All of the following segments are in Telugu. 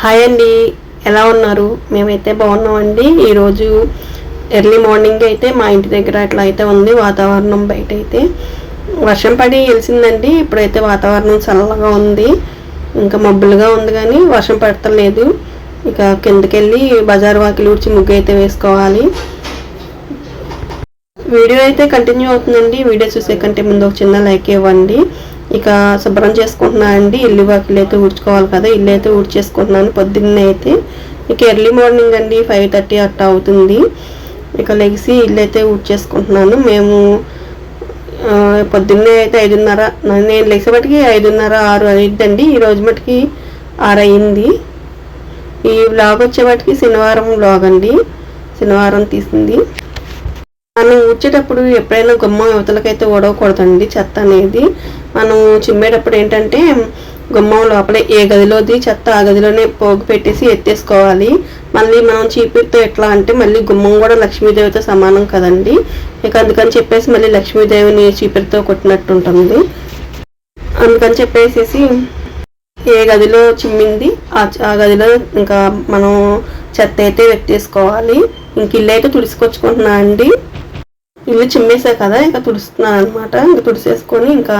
హాయ్ అండి. ఎలా ఉన్నారు? మేమైతే బాగున్నామండి. ఈరోజు ఎర్లీ మార్నింగ్ అయితే మా ఇంటి దగ్గర అట్లా అయితే ఉంది వాతావరణం బయట అయితే వర్షం పడి వెలిసిందండి. ఇప్పుడైతే వాతావరణం చల్లగా ఉంది. ఇంకా మబ్బులుగా ఉంది కానీ వర్షం పడతలేదు. ఇక కిందకెళ్ళి బజార్ వాకిలి ఊడ్చి ముగ్గు అయితే వేసుకోవాలి. వీడియో అయితే కంటిన్యూ అవుతుందండి. వీడియో చూసే కంటే ముందు ఒక చిన్న లైక్ ఇవ్వండి. ఇక శుభ్రం చేసుకుంటున్నా అండి. ఇల్లు వాకిలు అయితే ఊడ్చుకోవాలి కదా ఇల్లు అయితే ఊడ్చేసుకుంటున్నాను. పొద్దున్నే అయితే ఇక ఎర్లీ మార్నింగ్ అండి ఫైవ్ థర్టీ అట్టా అవుతుంది. ఇక లెగిసి ఇల్లు అయితే ఊడ్చేసుకుంటున్నాను. మేము పొద్దున్నే అయితే ఐదున్నర నేను లేచేపటికి ఐదున్నర ఆరు అయిద్దండి. ఈ రోజు మటుకి ఆరు అయింది. ఈ వ్లాగ్ వచ్చేవాటికి శనివారం బ్లాగ్ అండి. శనివారం తీసింది. మనం ఊడ్చేటప్పుడు ఎప్పుడైనా గుమ్మం యువతలకైతే ఓడవకూడదండి చెత్త అనేది. మనం చిమ్మేటప్పుడు ఏంటంటే గుమ్మం లోపల ఏ గదిలోది చెత్త ఆ గదిలోనే పోగు పెట్టేసి ఎత్తేసుకోవాలి. మళ్ళీ మనం చీపిరితో ఎట్లా అంటే మళ్ళీ గుమ్మం కూడా లక్ష్మీదేవితో సమానం కదండి. ఇక అందుకని చెప్పేసి మళ్ళీ లక్ష్మీదేవిని చీపిరితో కొట్టినట్టు ఉంటుంది. అందుకని చెప్పేసి ఏ గదిలో చిమ్మింది ఆ ఆ గదిలో ఇంకా మనం చెత్త అయితే వెత్తేసుకోవాలి ఇంక ఇల్లు అయితే తుడుచుకొచ్చుకుంటున్నా అండి. ఇల్లు చిమ్మేసా కదా ఇంకా తుడుస్తున్నాను అనమాట ఇంకా తుడిసేసుకొని ఇంకా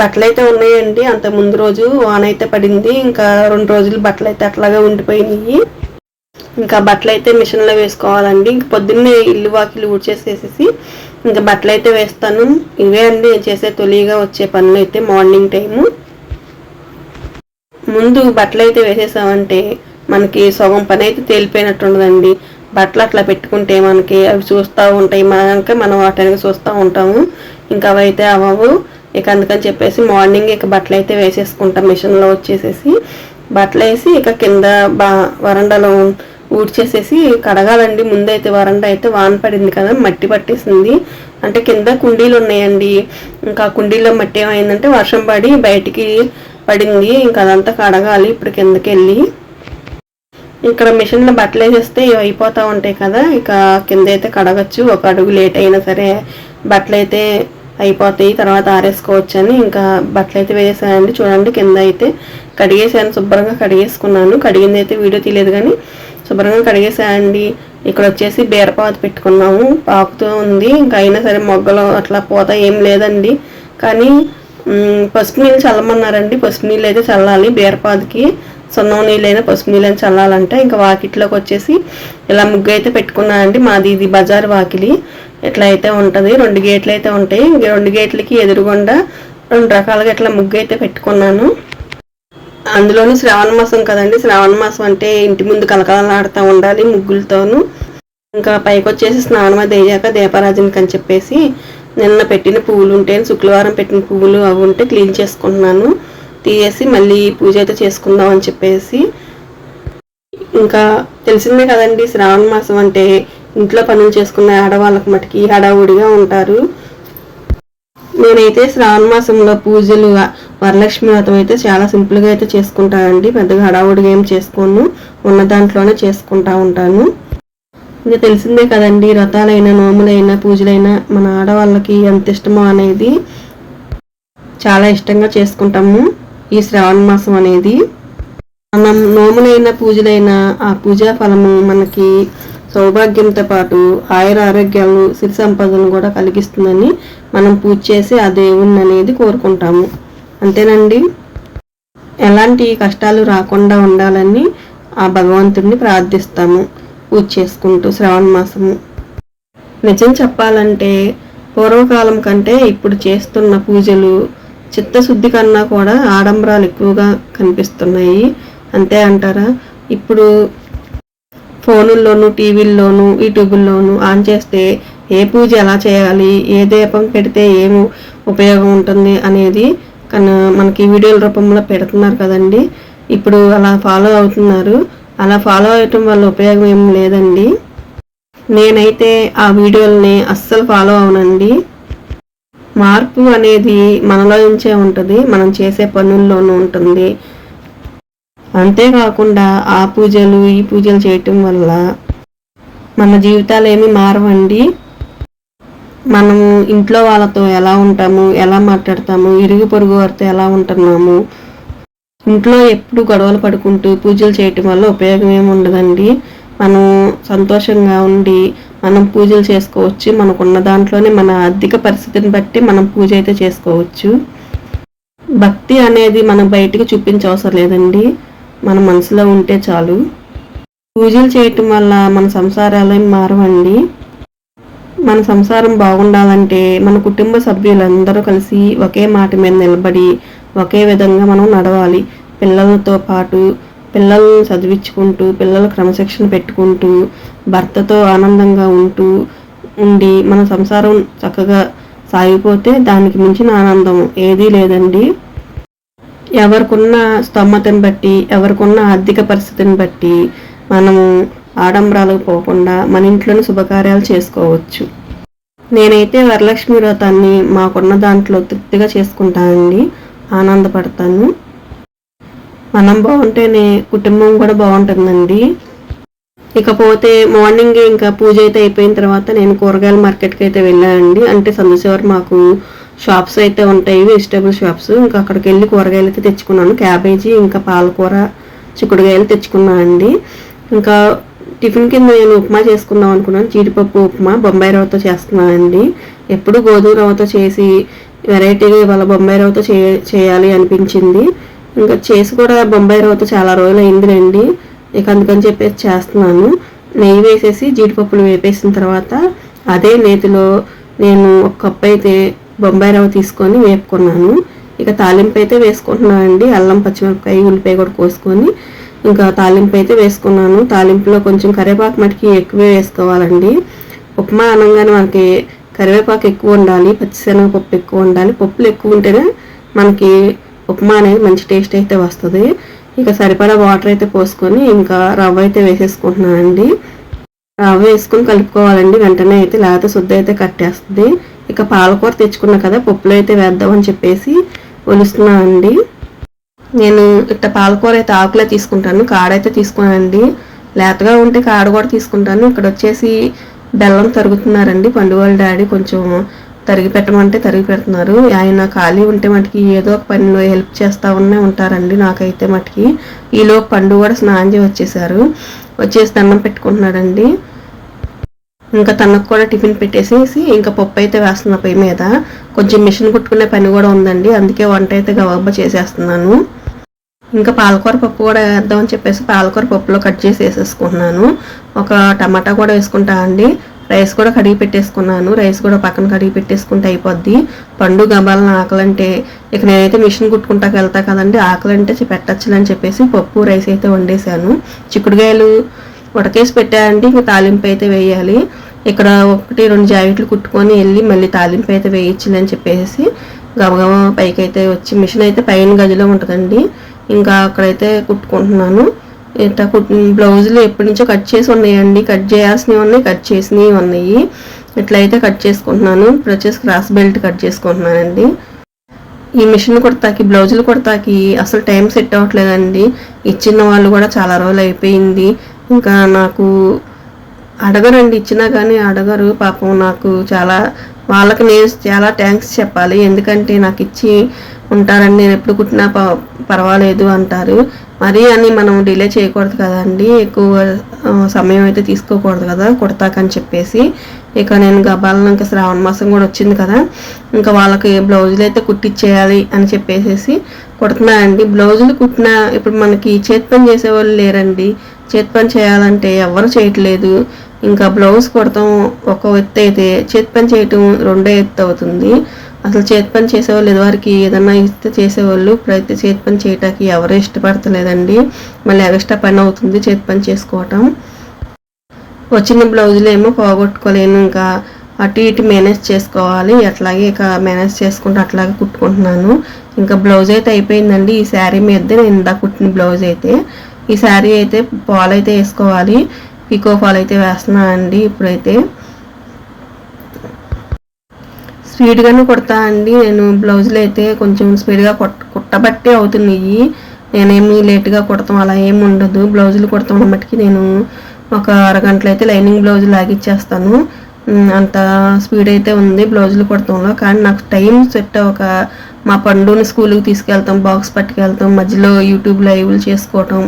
బట్టలు అయితే ఉన్నాయండి. అంత ముందు రోజు వాన అయితే పడింది. ఇంకా రెండు రోజులు బట్టలు అయితే అట్లాగే ఉండిపోయినాయి. ఇంకా బట్టలు అయితే మిషన్లో వేసుకోవాలండి. ఇంక పొద్దున్నే ఇల్లు వాకిలు ఊడ్చేసేసేసి ఇంకా బట్టలు అయితే వేస్తాను. ఇవే అండి నేను చేసే తొలిగా వచ్చే పనులు అయితే మార్నింగ్ టైము. ముందు బట్టలు అయితే వేసేసామంటే మనకి సగం పని అయితే తేలిపోయినట్టు ఉండదండి బట్టలు అట్లా పెట్టుకుంటే మనకి అవి చూస్తూ ఉంటాయి. మనక మనం వాటిని చూస్తూ ఉంటాము. ఇంకా అవి అయితే అవ్వవు ఇక అందుకని చెప్పేసి మార్నింగ్ ఇక బట్టలు అయితే వేసేసుకుంటాం. మిషన్లో వచ్చేసేసి బట్టలు వేసి ఇక కింద బా వరండాలో ఊడ్చేసేసి కడగాలండి. ముందైతే వరండా అయితే వాన పడింది కదా మట్టి పట్టేసింది. అంటే కింద కుండీలు ఉన్నాయండి. ఇంకా కుండీలో మట్టి ఏమైందంటే వర్షం పడి బయటికి పడింది. ఇంకా అదంతా కడగాలి. ఇప్పుడు కిందకి వెళ్ళి ఇక్కడ మిషన్లో బట్టలు వేసేస్తే ఇవి అయిపోతూ ఉంటాయి కదా ఇక కింద అయితే కడగచ్చు. ఒక అడుగు లేట్ అయినా సరే బట్టలు అయితే అయిపోతాయి. తర్వాత ఆరేసుకోవచ్చు అని ఇంకా బట్టలు అయితే వేసానండి చూడండి కింద అయితే కడిగేసాను. శుభ్రంగా కడిగేసుకున్నాను. కడిగింది అయితే వీడియో తీయలేదు కానీ శుభ్రంగా కడిగేసానండి. ఇక్కడ వచ్చేసి బీరపాత పెట్టుకున్నాము. పాకుతూ ఉంది. ఇంకా అయినా సరే మొగ్గలు అట్లా పోత ఏం లేదండి. కానీ పసుపు నీళ్ళు చల్లమన్నారండి. పసుపు నీళ్ళు అయితే చల్లాలి బీరపాతకి. సున్నం నీళ్ళైనా పసుపు నీళ్ళని చల్లాలంటే ఇంకా వాకిట్లోకి వచ్చేసి ఇలా ముగ్గు అయితే పెట్టుకున్నానండి. మాది ఇది బజార్ వాకిలి. ఇట్లా అయితే ఉంటుంది రెండు గేట్లు అయితే ఉంటాయి. ఇంక రెండు గేట్లకి ఎదురుగుండా రెండు రకాలుగా ఇట్లా ముగ్గు అయితే పెట్టుకున్నాను. అందులోనూ శ్రావణ మాసం కదండి. శ్రావణ మాసం అంటే ఇంటి ముందు కలకలలాడుతూ ఉండాలి ముగ్గులతోనూ. ఇంకా పైకి వచ్చేసి స్నానం అది అయ్యాక దీపారాజనకి అని చెప్పేసి నిన్న పెట్టిన పువ్వులు ఉంటే శుక్రవారం పెట్టిన పువ్వులు అవి ఉంటే క్లీన్ చేసుకుంటున్నాను. తీసేసి మళ్ళీ పూజ అయితే చేసుకుందాం అని చెప్పేసి. ఇంకా తెలిసిందే కదండి శ్రావణ మాసం అంటే ఇంట్లో పనులు చేసుకున్న ఆడవాళ్ళకి మటుకి హడావుడిగా ఉంటారు. నేనైతే శ్రావణ మాసంలో పూజలు వరలక్ష్మి వ్రతం అయితే చాలా సింపుల్గా అయితే చేసుకుంటానండి. పెద్దగా హడావుడిగా ఏం చేసుకోను ఉన్న దాంట్లోనే చేసుకుంటా ఉంటాను. ఇంకా తెలిసిందే కదండి వ్రతాలైనా నోములైనా పూజలైనా మన ఆడవాళ్ళకి ఎంత ఇష్టమో అనేది చాలా ఇష్టంగా చేసుకుంటాము. ఈ శ్రావణ మాసం అనేది మనం నోములైన పూజలైన ఆ పూజా ఫలము మనకి సౌభాగ్యంతో పాటు ఆయుర ఆరోగ్యాలు సిరి సంపదను కూడా కలిగిస్తుందని మనం పూజ చేసి ఆ దేవుణ్ణి అనేది కోరుకుంటాము. అంతేనండి? ఎలాంటి కష్టాలు రాకుండా ఉండాలని ఆ భగవంతుడిని ప్రార్థిస్తాము పూజ చేసుకుంటూ శ్రావణ మాసము. నిజం చెప్పాలంటే పూర్వకాలం కంటే ఇప్పుడు చేస్తున్న పూజలు చిత్తశుద్ధి కన్నా కూడా ఆడంబరాలు ఎక్కువగా కనిపిస్తున్నాయి. అంతే అంటారా? ఇప్పుడు ఫోనుల్లోనూ టీవీల్లోనూ యూట్యూబుల్లోనూ ఆన్ చేస్తే ఏ పూజ ఎలా చేయాలి? ఏ దీపం పెడితే ఏం ఉపయోగం ఉంటుంది అనేది కన మనకి వీడియోల రూపంలో పెడుతున్నారు కదండి. ఇప్పుడు అలా ఫాలో అవుతున్నారు. అలా ఫాలో అవటం వల్ల ఉపయోగం ఏం లేదండి. నేనైతే ఆ వీడియోలని అస్సలు ఫాలో అవునండి. మార్పు అనేది మనలో నుంచే ఉంటుంది మనం చేసే పనుల్లోనూ ఉంటుంది. అంతేకాకుండా ఆ పూజలు ఈ పూజలు చేయటం వల్ల మన జీవితాలు ఏమి మారవండి. మనము ఇంట్లో వాళ్ళతో ఎలా ఉంటాము ఎలా మాట్లాడతాము ఇరుగు పొరుగు వారితో ఎలా ఉంటున్నాము ఇంట్లో ఎప్పుడు గొడవలు పడుకుంటూ పూజలు చేయటం వల్ల ఉపయోగం ఏమి ఉండదండి. మనం సంతోషంగా ఉండి మనం పూజలు చేసుకోవచ్చు. మనకున్న దాంట్లోనే మన ఆర్థిక పరిస్థితిని బట్టి మనం పూజ అయితే చేసుకోవచ్చు. భక్తి అనేది మనం బయటికి చూపించవసరం లేదండి. మన మనసులో ఉంటే చాలు. పూజలు చేయటం వల్ల మన సంసారాలు మారవండి. మన సంసారం బాగుండాలంటే మన కుటుంబ సభ్యులందరూ కలిసి ఒకే మాట మీద నిలబడి ఒకే విధంగా మనం నడవాలి. పిల్లలతో పాటు పిల్లల్ని చదివించుకుంటూ పిల్లల క్రమశిక్షణ పెట్టుకుంటూ భర్తతో ఆనందంగా ఉంటూ ఉండి మన సంసారం చక్కగా సాగిపోతే దానికి మించిన ఆనందం ఏదీ లేదండి. ఎవరికున్న స్తోమతని బట్టి ఎవరికున్న ఆర్థిక పరిస్థితిని బట్టి మనము ఆడంబరాలకు పోకుండా మన ఇంట్లోనే శుభకార్యాలు చేసుకోవచ్చు. నేనైతే వరలక్ష్మి వ్రతాన్ని మాకున్న దాంట్లో తృప్తిగా చేసుకుంటానండి. ఆనందపడతాను. మనం బాగుంటేనే కుటుంబం కూడా బాగుంటుందండి. ఇకపోతే మార్నింగ్ ఇంకా పూజ అయితే అయిపోయిన తర్వాత నేను కూరగాయల మార్కెట్కి అయితే వెళ్ళానండి. అంటే సందర్శవర్ మాకు షాప్స్ అయితే ఉంటాయి వెజిటేబుల్ షాప్స్ ఇంకా అక్కడికి వెళ్ళి కూరగాయలు అయితే తెచ్చుకున్నాను. క్యాబేజీ ఇంకా పాలకూర చిక్కుడుగాయలు తెచ్చుకున్నాను ఇంకా టిఫిన్ కింద నేను ఉప్మా చేసుకుందాం అనుకున్నాను. జీడిపప్పు ఉప్మా బొంబాయి రవ్వతో చేస్తున్నానండి. ఎప్పుడు గోధుమ రవ్వతో చేసి వెరైటీగా ఇవాళ బొంబాయి రవ్వతో చేయాలి అనిపించింది. ఇంకా చేసి కూడా బొంబాయి రవ్వతో చాలా రోజులు అయిందిలేండి ఇక అందుకని చెప్పేసి చేస్తున్నాను. నెయ్యి వేసేసి జీడిపప్పులు వేపేసిన తర్వాత అదే నేతిలో నేను ఒక కప్పు అయితే బొంబాయి రవ్వ తీసుకొని వేపుకున్నాను. ఇక తాలింపు అయితే వేసుకుంటున్నాను అండి. అల్లం పచ్చిమిరపకాయ ఉల్లిపాయ కూడా కోసుకొని ఇంకా తాలింపు అయితే వేసుకున్నాను. తాలింపులో కొంచెం కరివేపాకు మటుకి ఎక్కువే వేసుకోవాలండి. ఉప్మా అనగానే మనకి కరివేపాకు ఎక్కువ ఉండాలి పచ్చిశనగపప్పు ఎక్కువ ఉండాలి. పప్పులు ఎక్కువ ఉంటేనే మనకి ఉప్మా అనేది మంచి టేస్ట్ అయితే వస్తుంది. ఇక సరిపడా వాటర్ అయితే పోసుకొని ఇంకా రవ్వ అయితే వేసేసుకుంటున్నానండి. రవ్వ వేసుకొని కలుపుకోవాలండి. వెంటనే అయితే లేకపోతే శుద్ధ అయితే కట్టేస్తుంది. ఇక పాలకూర తెచ్చుకున్నా కదా పప్పులో అయితే వేద్దామని చెప్పేసి ఒలుస్తున్నానండి. నేను ఇట్ట పాలకూర అయితే ఆకులే తీసుకుంటాను కాడైతే తీసుకున్నానండి. లేతగా ఉంటే కాడ కూడా తీసుకుంటాను. ఇక్కడ వచ్చేసి బెల్లం తరుగుతున్నారండి. పండుగల డాడీ కొంచెం తరిగి పెట్టమంటే తరిగి పెడుతున్నారు. ఆయన ఖాళీ ఉంటే మటుకి ఏదో ఒక పనిలో హెల్ప్ చేస్తూ ఉన్నే ఉంటారండి నాకైతే మటుకి. ఈలో పండు కూడా స్నానం చేసి వచ్చేసారు. వచ్చేసి దండం పెట్టుకుంటున్నాడండి. ఇంకా తనకు కూడా టిఫిన్ పెట్టేసేసి ఇంకా పప్పు అయితే వేస్తున్నా పొయ్యి మీద. కొంచెం మిషన్ కుట్టుకునే పని కూడా ఉందండి. అందుకే వంట అయితే గవబ్బ చేసేస్తున్నాను. ఇంకా పాలకూర పప్పు కూడా వేద్దామని చెప్పేసి పాలకూర పప్పులో కట్ చేసి వేసేసుకుంటున్నాను. ఒక టమాటా కూడా వేసుకుంటా అండి. రైస్ కూడా కడిగి పెట్టేసుకున్నాను. రైస్ కూడా పక్కన కడిగి పెట్టేసుకుంటే అయిపోద్ది. పండు గబాలను ఆకలంటే ఇక నేనైతే మిషన్ కుట్టుకుంటాకి వెళ్తా కదండి ఆకలంటే పెట్టచ్చులని చెప్పేసి పప్పు రైస్ అయితే వండేసాను చిక్కుడుగాయలు ఉడకేసి పెట్టాయండి ఇంకా తాలింపు అయితే వేయాలి. ఇక్కడ ఒకటి రెండు జాకెట్లు కుట్టుకొని వెళ్ళి మళ్ళీ తాలింపు అయితే వేయించిందని చెప్పేసి గబగబా పైకి అయితే వచ్చి మిషన్ అయితే పైన గదిలో ఉంటుందండి. ఇంకా అక్కడైతే కుట్టుకుంటున్నాను. ఇట్లా బ్లౌజులు ఎప్పటి నుంచో కట్ చేసి ఉన్నాయండి. కట్ చేయాల్సినవి ఉన్నాయి కట్ చేసినవి ఉన్నాయి. ఇట్లయితే కట్ చేసుకుంటున్నాను. ఇప్పుడు వచ్చేసి క్రాస్ బెల్ట్ కట్ చేసుకుంటున్నానండి. ఈ మిషన్ కుడతాకి బ్లౌజులు కుడతాకి అసలు టైం సెట్ అవ్వట్లేదండి. ఇచ్చిన వాళ్ళు కూడా చాలా రోజులు అయిపోయింది. ఇంకా నాకు అడగరండి. ఇచ్చినా కానీ అడగరు. పాపం నాకు చాలా వాళ్ళకి నేను చాలా థ్యాంక్స్ చెప్పాలి. ఎందుకంటే నాకు ఇచ్చి ఉంటారని నేను ఎప్పుడు కుట్టినా పర్వాలేదు అంటారు. మరీ అని మనం డిలే చేయకూడదు కదండి. ఎక్కువ సమయం అయితే తీసుకోకూడదు కదా కుడతాకని చెప్పేసి. ఇక నేను గబాలను ఇంకా శ్రావణ మాసం కూడా వచ్చింది కదా. ఇంకా వాళ్ళకి బ్లౌజులు అయితే కుట్టించేయాలి అని చెప్పేసి కుడుతున్నా అండి. బ్లౌజులు కుట్టిన ఇప్పుడు మనకి చేతి పని చేసేవాళ్ళు లేరండి. చేతి పని చేయాలంటే ఎవరు చేయట్లేదు. ఇంకా బ్లౌజ్ కుడతాం ఒక ఎత్తు అయితే చేతి పని చేయటం రెండో ఎత్తు అవుతుంది. అసలు చేతి పని చేసేవాళ్ళు ఇదివరకు ఏదన్నా ఇస్తే చేసేవాళ్ళు ప్రతి చేతి పని చేయటానికి ఎవరు ఇష్టపడతలేదండి. మళ్ళీ ఎగస్ట్రా పని అవుతుంది చేతి పని చేసుకోవటం. వచ్చిన బ్లౌజులు ఏమో పోగొట్టుకోలేను ఇంకా అటు ఇటు మేనేజ్ చేసుకోవాలి అట్లాగే ఇక మేనేజ్ చేసుకుంటూ అట్లాగే కుట్టుకుంటున్నాను. ఇంకా బ్లౌజ్ అయితే అయిపోయిందండి. ఈ శారీ మీద నేను ఇందా కుట్టిన బ్లౌజ్ అయితే. ఈ శారీ అయితే పాలు అయితే వేసుకోవాలి పికో ఫాల్ అయితే వేస్తున్నాను అండి ఇప్పుడైతే. స్పీడ్గానే కుడతా అండి. నేను బ్లౌజులు అయితే కొంచెం స్పీడ్గా కుట్ట కుట్టబట్టి అవుతున్నాయి. నేనేమి లేట్గా కుడతాం అలా ఏమి ఉండదు. బ్లౌజులు కుడతాం మట్టుకి నేను ఒక అరగంటలో అయితే లైనింగ్ బ్లౌజ్ లాగిచ్చేస్తాను. అంత స్పీడ్ అయితే ఉంది బ్లౌజులు కుడతాంలో. కానీ నాకు టైం సెట్ ఒక మా పండుని స్కూల్కి తీసుకెళ్తాం బాక్స్ పట్టుకెళ్తాం మధ్యలో యూట్యూబ్ లైవ్లు చేసుకోవటం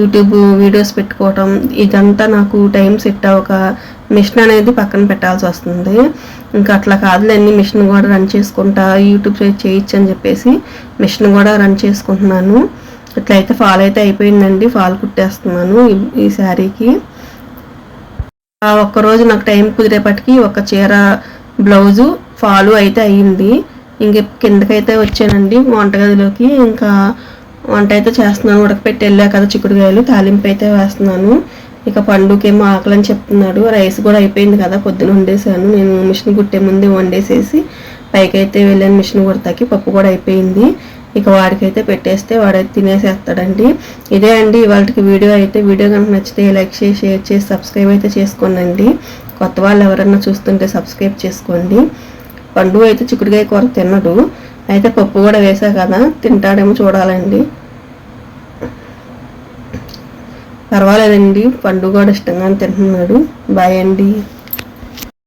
యూట్యూబ్ వీడియోస్ పెట్టుకోవటం ఇదంతా నాకు టైం సెట్ అవ్వక మిషన్ అనేది పక్కన పెట్టాల్సి వస్తుంది. ఇంకా అట్లా కాదులేండి మిషన్ కూడా రన్ చేసుకుంటా యూట్యూబ్ చేయొచ్చు అని చెప్పేసి మిషన్ కూడా రన్ చేసుకుంటున్నాను. ఇట్లయితే ఫాల్ అయితే అయిపోయిందండి ఫాల్ కుట్టేస్తున్నాను ఈ- శారీకి. ఒక్కరోజు నాకు టైం కుదిరేపటికి ఒక చీర బ్లౌజు ఫాలు అయితే అయ్యింది ఇంక కిందకైతే వచ్చానండి వంటగదిలోకి. ఇంకా వంట అయితే చేస్తున్నాను ఉడకపెట్టి వెళ్ళా కదా చిక్కుడుకాయలు తాలింపు అయితే వేస్తున్నాను. ఇక పండుకేమో ఆకలని చెప్తున్నాడు. రైస్ కూడా అయిపోయింది కదా పొద్దున వండేసాను నేను మిషన్ కుట్టే ముందే వండేసేసి పైకైతే వెళ్ళాను మిషన్ కుడతాకి. పప్పు కూడా అయిపోయింది. ఇక వాడికైతే పెట్టేస్తే వాడైతే తినేసేస్తాడండి. ఇదే అండి ఇవాళకి వీడియో అయితే. వీడియో కనుక నచ్చితే లైక్ చేసి షేర్ చేసి సబ్స్క్రైబ్ అయితే చేసుకోనండి. కొత్త వాళ్ళు ఎవరన్నా చూస్తుంటే సబ్స్క్రైబ్ చేసుకోండి. పండు అయితే చిక్కుడుకాయ కూర తినడు. అయితే పప్పు కూడా వేసా కదా తింటాడేమో చూడాలండి. పర్వాలేదండి. పండు కూడా ఇష్టంగానే తింటున్నాడు. బాయ్ అండి.